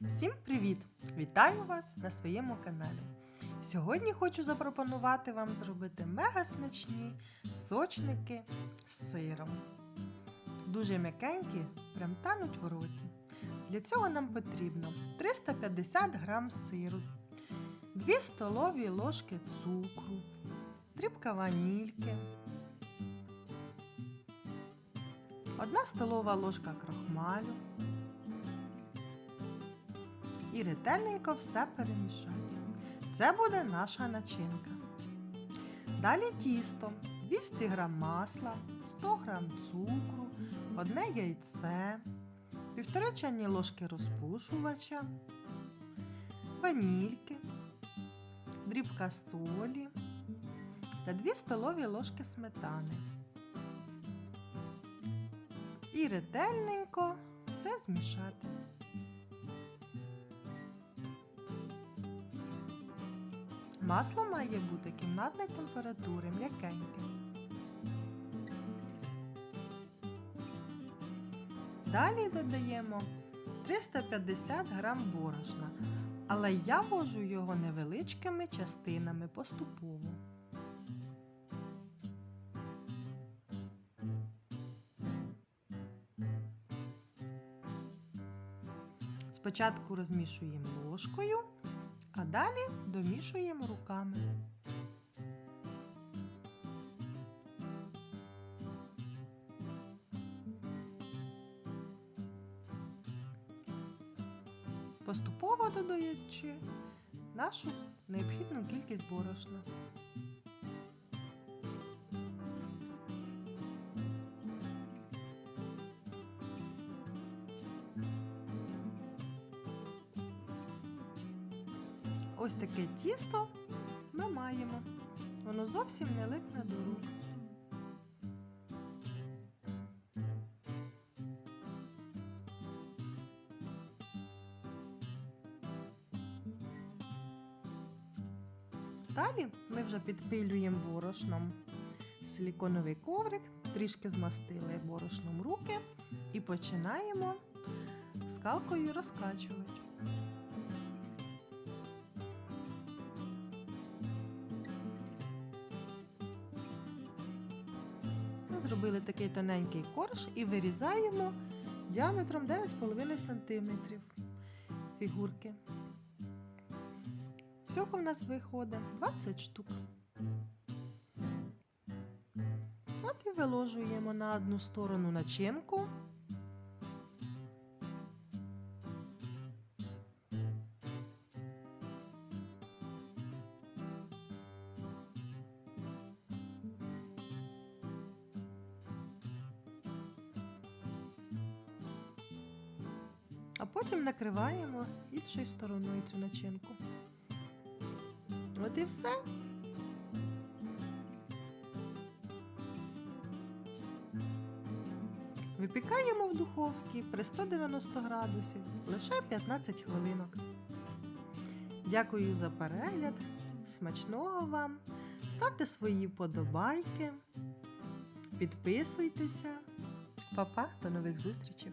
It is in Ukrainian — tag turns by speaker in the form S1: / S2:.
S1: Всім привіт! Вітаю вас на своєму каналі. Сьогодні хочу запропонувати вам зробити мега смачні сочники з сиром. Дуже м'якенькі, прям тануть в роті. Для цього нам потрібно 350 г сиру, 2 столові ложки цукру, дрібка ванільки, 1 столова ложка крохмалю і ретельненько все перемішати. Це буде наша начинка. Далі тісто, 200 г масла, 100 г цукру, одне яйце, 1,5 чайні ложки розпушувача, ванільки, дрібка солі та 2 столові ложки сметани. І ретельненько все змішати. Масло має бути кімнатної температури, м'якеньке. Далі додаємо 350 г борошна, але я ввожу його невеличкими частинами поступово. Спочатку розмішуємо ложкою, а далі домішуємо руками. Поступово додаючи нашу необхідну кількість борошна. Ось таке тісто ми маємо. Воно зовсім не липне до рук. Далі ми вже підпилюємо борошном силіконовий коврик, трішки змастили борошном руки і починаємо скалкою розкачувати. Зробили такий тоненький корж і вирізаємо діаметром 9,5 см фігурки. Всього в нас виходить 20 штук. От і виложуємо на одну сторону начинку. А потім накриваємо іншою стороною цю начинку. От і все. Випікаємо в духовці при 190 градусів лише 15 хвилинок. Дякую за перегляд. Смачного вам! Ставте свої вподобайки, підписуйтеся. Па-па, до нових зустрічей!